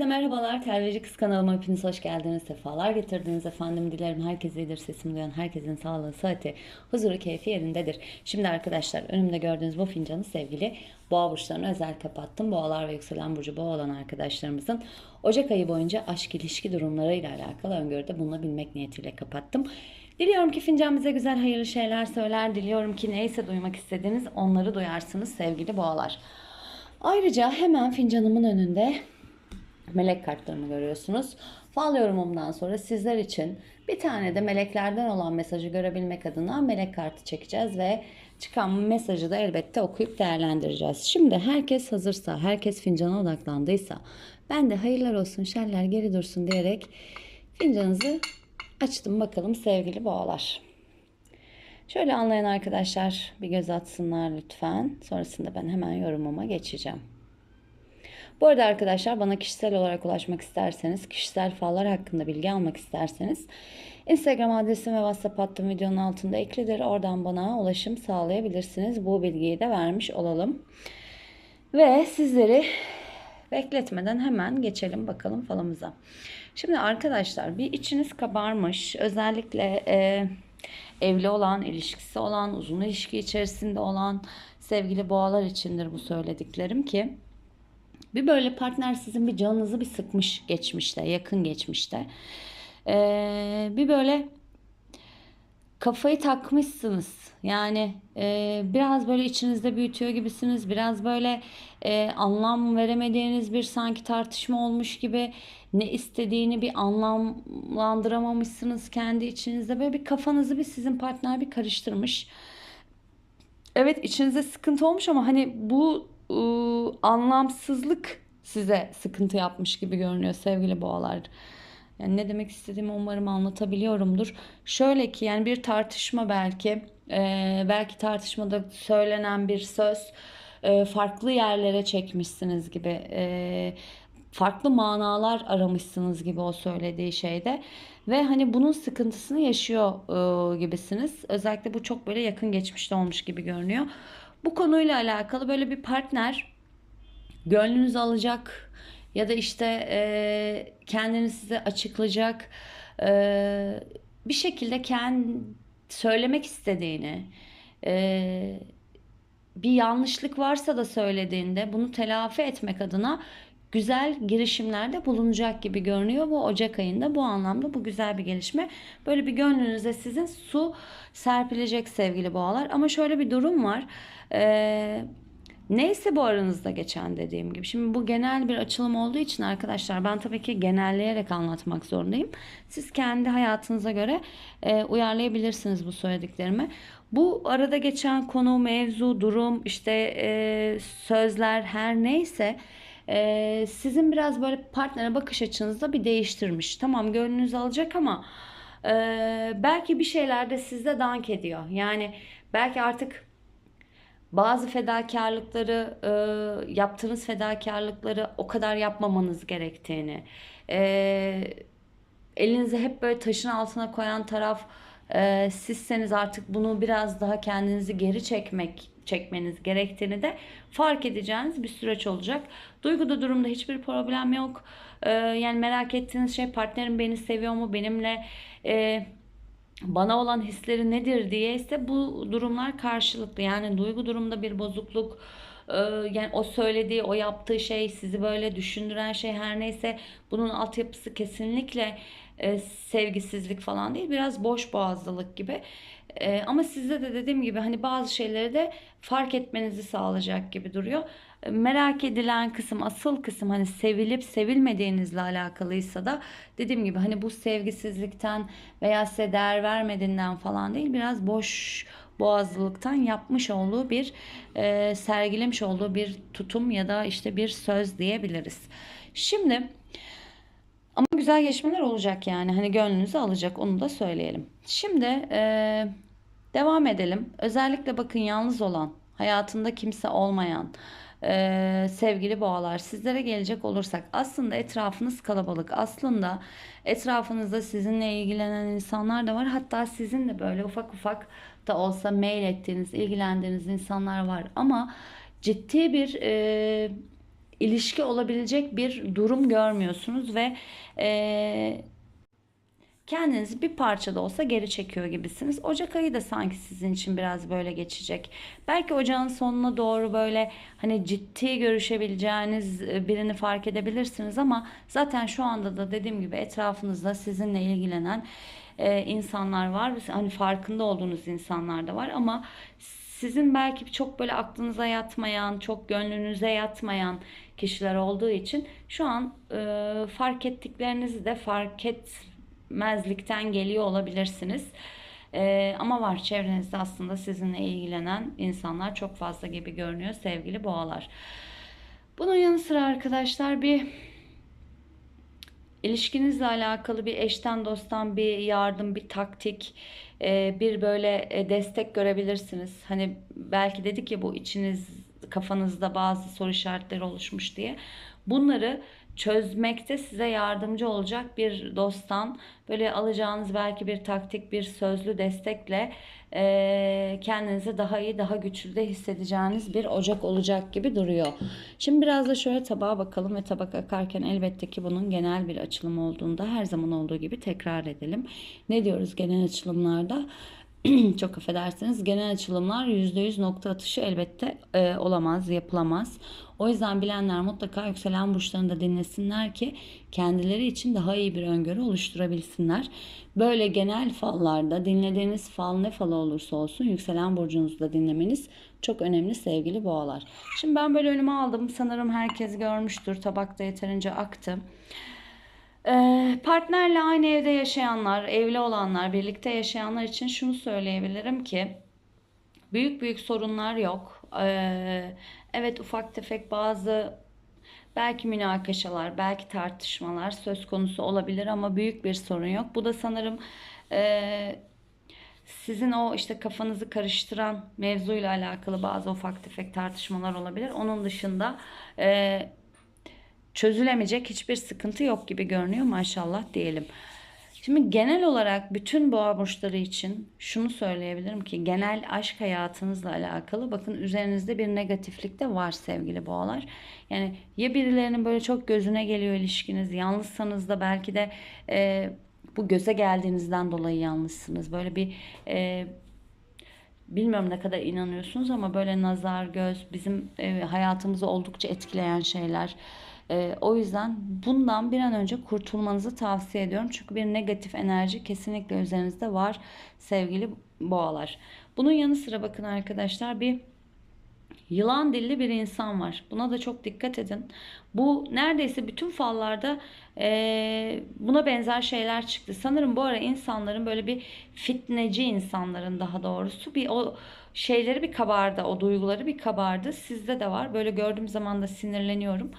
Herkese merhabalar. Telveci Kız kanalıma hepiniz hoş geldiniz. Sefalar getirdiniz efendim. Dilerim herkes iyidir. Sesimi duyan herkesin sağlığı, sıhhati, huzuru, keyfi yerindedir. Şimdi arkadaşlar önümde gördüğünüz bu fincanı sevgili boğa burçlarına özel kapattım. Boğalar ve yükselen burcu boğa olan arkadaşlarımızın Ocak ayı boyunca aşk ilişki durumlarıyla alakalı öngörüde bulunabilmek niyetiyle kapattım. Diliyorum ki fincan bize güzel hayırlı şeyler söyler. Diliyorum ki neyse duymak istediğiniz onları duyarsınız sevgili boğalar. Ayrıca hemen fincanımın önünde melek kartlarını görüyorsunuz. Fal yorumumdan sonra sizler için bir tane de meleklerden olan mesajı görebilmek adına melek kartı çekeceğiz ve çıkan mesajı da elbette okuyup değerlendireceğiz. Şimdi herkes hazırsa, herkes fincana odaklandıysa ben de hayırlar olsun, şerler geri dursun diyerek fincanınızı açtım bakalım sevgili boğalar. Şöyle anlayan arkadaşlar bir göz atsınlar lütfen. Sonrasında ben hemen yorumuma geçeceğim. Bu arada arkadaşlar bana kişisel olarak ulaşmak isterseniz, kişisel fallar hakkında bilgi almak isterseniz Instagram adresim ve WhatsApp hattım videonun altında eklidir. Oradan bana ulaşım sağlayabilirsiniz. Bu bilgiyi de vermiş olalım. Ve sizleri bekletmeden hemen geçelim bakalım falımıza. Şimdi arkadaşlar bir içiniz kabarmış. Özellikle e, evli olan, ilişkisi olan, uzun ilişki içerisinde olan sevgili boğalar içindir bu söylediklerim ki bir böyle partner sizin bir canınızı bir sıkmış geçmişte, yakın geçmişte. Ee, bir böyle kafayı takmışsınız. Yani e, biraz böyle içinizde büyütüyor gibisiniz. Biraz böyle e, anlam veremediğiniz bir sanki tartışma olmuş gibi ne istediğini bir anlamlandıramamışsınız kendi içinizde. Böyle bir kafanızı bir sizin partner bir karıştırmış. Evet içinizde sıkıntı olmuş ama hani bu ıı, anlamsızlık size sıkıntı yapmış gibi görünüyor sevgili boğalar. Yani ne demek istediğimi umarım anlatabiliyorumdur. Şöyle ki yani bir tartışma belki e, belki tartışmada söylenen bir söz e, farklı yerlere çekmişsiniz gibi e, farklı manalar aramışsınız gibi o söylediği şeyde ve hani bunun sıkıntısını yaşıyor e, gibisiniz. Özellikle bu çok böyle yakın geçmişte olmuş gibi görünüyor. Bu konuyla alakalı böyle bir partner gönlünüzü alacak ya da işte e, kendini size açıklayacak e, bir şekilde kendi söylemek istediğini e, bir yanlışlık varsa da söylediğinde bunu telafi etmek adına güzel girişimlerde bulunacak gibi görünüyor. Bu Ocak ayında bu anlamda bu güzel bir gelişme. Böyle bir gönlünüze sizin su serpilecek sevgili boğalar. Ama şöyle bir durum var. Ee, neyse bu aranızda geçen dediğim gibi. Şimdi bu genel bir açılım olduğu için arkadaşlar ben tabii ki genelleyerek anlatmak zorundayım. Siz kendi hayatınıza göre e, uyarlayabilirsiniz bu söylediklerimi. Bu arada geçen konu, mevzu, durum, işte e, sözler her neyse e, sizin biraz böyle partnere bakış açınızda bir değiştirmiş. Tamam gönlünüzü alacak ama e, belki bir şeyler de sizde dank ediyor. Yani belki artık bazı fedakarlıkları e, yaptığınız fedakarlıkları o kadar yapmamanız gerektiğini e, elinizi hep böyle taşın altına koyan taraf e, sizseniz artık bunu biraz daha kendinizi geri çekmek çekmeniz gerektiğini de fark edeceğiniz bir süreç olacak. Duyguda durumda hiçbir problem yok. E, yani merak ettiğiniz şey partnerim beni seviyor mu benimle e, bana olan hisleri nedir diye ise bu durumlar karşılıklı. Yani duygu durumda bir bozukluk e, yani o söylediği, o yaptığı şey, sizi böyle düşündüren şey her neyse bunun altyapısı kesinlikle e, sevgisizlik falan değil. Biraz boş boğazlılık gibi. E, ama sizde de dediğim gibi hani bazı şeyleri de fark etmenizi sağlayacak gibi duruyor. E, merak edilen kısım, asıl kısım hani sevilip sevilmediğinizle alakalıysa da dediğim gibi hani bu sevgisizlikten veya size değer vermediğinden falan değil biraz boş boğazlılıktan yapmış olduğu bir e, sergilemiş olduğu bir tutum ya da işte bir söz diyebiliriz. Şimdi ama güzel gelişmeler olacak yani. Hani gönlünüzü alacak onu da söyleyelim. Şimdi e, devam edelim. Özellikle bakın yalnız olan, hayatında kimse olmayan e, sevgili boğalar sizlere gelecek olursak aslında etrafınız kalabalık. Aslında etrafınızda sizinle ilgilenen insanlar da var. Hatta sizin de böyle ufak ufak da olsa mail ettiğiniz, ilgilendiğiniz insanlar var. Ama ciddi bir... E, ilişki olabilecek bir durum görmüyorsunuz ve e, kendinizi bir parça da olsa geri çekiyor gibisiniz. Ocak ayı da sanki sizin için biraz böyle geçecek. Belki ocağın sonuna doğru böyle hani ciddi görüşebileceğiniz e, birini fark edebilirsiniz ama zaten şu anda da dediğim gibi etrafınızda sizinle ilgilenen e, insanlar var. Hani farkında olduğunuz insanlar da var ama sizin belki çok böyle aklınıza yatmayan, çok gönlünüze yatmayan kişiler olduğu için şu an e, fark ettiklerinizi de fark etmezlikten geliyor olabilirsiniz. E, ama var çevrenizde aslında sizinle ilgilenen insanlar çok fazla gibi görünüyor sevgili boğalar. Bunun yanı sıra arkadaşlar bir ilişkinizle alakalı bir eşten dosttan bir yardım, bir taktik, e, bir böyle e, destek görebilirsiniz. Hani belki dedik ya bu içiniz kafanızda bazı soru işaretleri oluşmuş diye. Bunları çözmekte size yardımcı olacak bir dosttan böyle alacağınız belki bir taktik, bir sözlü destekle e, kendinizi daha iyi, daha güçlü de hissedeceğiniz bir ocak olacak gibi duruyor. Şimdi biraz da şöyle tabağa bakalım ve tabak akarken elbette ki bunun genel bir açılım olduğunda her zaman olduğu gibi tekrar edelim. Ne diyoruz genel açılımlarda? çok affedersiniz genel açılımlar %100 nokta atışı elbette e, olamaz, yapılamaz. O yüzden bilenler mutlaka yükselen burçlarını da dinlesinler ki kendileri için daha iyi bir öngörü oluşturabilsinler. Böyle genel fallarda dinlediğiniz fal ne falı olursa olsun yükselen burcunuzu da dinlemeniz çok önemli sevgili boğalar. Şimdi ben böyle önüme aldım. Sanırım herkes görmüştür. Tabakta yeterince aktı. Partnerle aynı evde yaşayanlar, evli olanlar, birlikte yaşayanlar için şunu söyleyebilirim ki büyük büyük sorunlar yok. Evet ufak tefek bazı belki münakaşalar, belki tartışmalar söz konusu olabilir ama büyük bir sorun yok. Bu da sanırım sizin o işte kafanızı karıştıran mevzuyla alakalı bazı ufak tefek tartışmalar olabilir. Onun dışında çözülemeyecek hiçbir sıkıntı yok gibi görünüyor maşallah diyelim. Şimdi genel olarak bütün boğa burçları için şunu söyleyebilirim ki genel aşk hayatınızla alakalı bakın üzerinizde bir negatiflik de var sevgili boğalar. Yani ya birilerinin böyle çok gözüne geliyor ilişkiniz yalnızsanız da belki de e, bu göze geldiğinizden dolayı yalnızsınız. Böyle bir e, bilmiyorum ne kadar inanıyorsunuz ama böyle nazar, göz bizim e, hayatımızı oldukça etkileyen şeyler. E, o yüzden bundan bir an önce kurtulmanızı tavsiye ediyorum. Çünkü bir negatif enerji kesinlikle üzerinizde var sevgili boğalar. Bunun yanı sıra bakın arkadaşlar bir yılan dilli bir insan var. Buna da çok dikkat edin. Bu neredeyse bütün fallarda e, buna benzer şeyler çıktı. Sanırım bu ara insanların böyle bir fitneci insanların daha doğrusu bir o şeyleri bir kabardı. O duyguları bir kabardı. Sizde de var. Böyle gördüğüm zaman da sinirleniyorum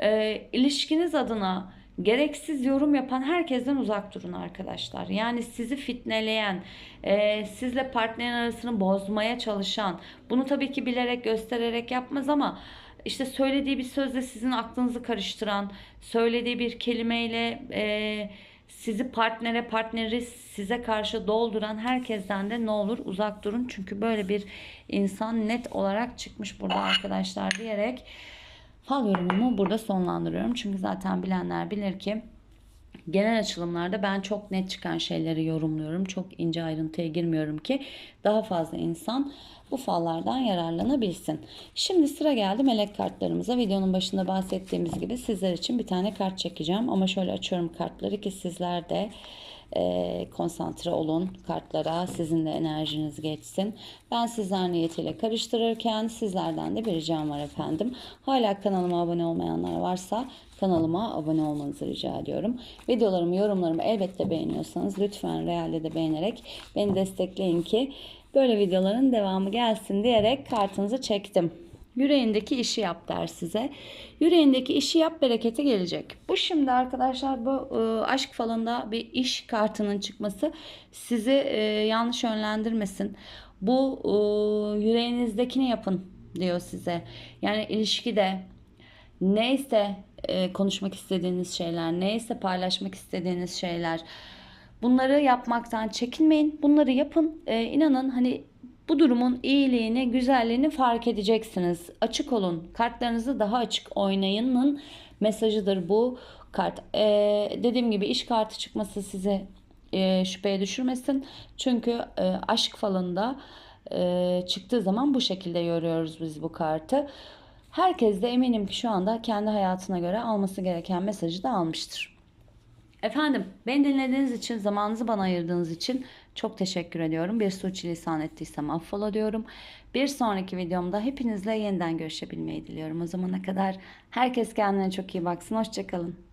e, ilişkiniz adına gereksiz yorum yapan herkesten uzak durun arkadaşlar. Yani sizi fitneleyen, e, sizle partnerin arasını bozmaya çalışan, bunu tabii ki bilerek göstererek yapmaz ama işte söylediği bir sözle sizin aklınızı karıştıran, söylediği bir kelimeyle e, sizi partnere partneri size karşı dolduran herkesten de ne olur uzak durun. Çünkü böyle bir insan net olarak çıkmış burada arkadaşlar diyerek Fal yorumumu burada sonlandırıyorum. Çünkü zaten bilenler bilir ki genel açılımlarda ben çok net çıkan şeyleri yorumluyorum. Çok ince ayrıntıya girmiyorum ki daha fazla insan bu fallardan yararlanabilsin. Şimdi sıra geldi melek kartlarımıza. Videonun başında bahsettiğimiz gibi sizler için bir tane kart çekeceğim. Ama şöyle açıyorum kartları ki sizler de e, konsantre olun kartlara. Sizin de enerjiniz geçsin. Ben sizler niyetiyle karıştırırken sizlerden de bir ricam var efendim. Hala kanalıma abone olmayanlar varsa kanalıma abone olmanızı rica ediyorum. Videolarımı, yorumlarımı elbette beğeniyorsanız lütfen realde de beğenerek beni destekleyin ki böyle videoların devamı gelsin diyerek kartınızı çektim. Yüreğindeki işi yap der size. Yüreğindeki işi yap bereketi gelecek. Bu şimdi arkadaşlar bu e, aşk falında bir iş kartının çıkması sizi e, yanlış yönlendirmesin. Bu e, yüreğinizdekini yapın diyor size. Yani ilişkide neyse e, konuşmak istediğiniz şeyler, neyse paylaşmak istediğiniz şeyler bunları yapmaktan çekinmeyin. Bunları yapın. E, inanın hani Bu durumun iyiliğini, güzelliğini fark edeceksiniz. Açık olun. Kartlarınızı daha açık oynayının mesajıdır bu kart. Ee, dediğim gibi iş kartı çıkması sizi e, şüpheye düşürmesin. Çünkü e, aşk falında e, çıktığı zaman bu şekilde görüyoruz biz bu kartı. Herkes de eminim ki şu anda kendi hayatına göre alması gereken mesajı da almıştır. Efendim, beni dinlediğiniz için, zamanınızı bana ayırdığınız için çok teşekkür ediyorum. Bir suçilisan ettiysem affola diyorum. Bir sonraki videomda hepinizle yeniden görüşebilmeyi diliyorum. O zamana kadar herkes kendine çok iyi baksın. Hoşçakalın.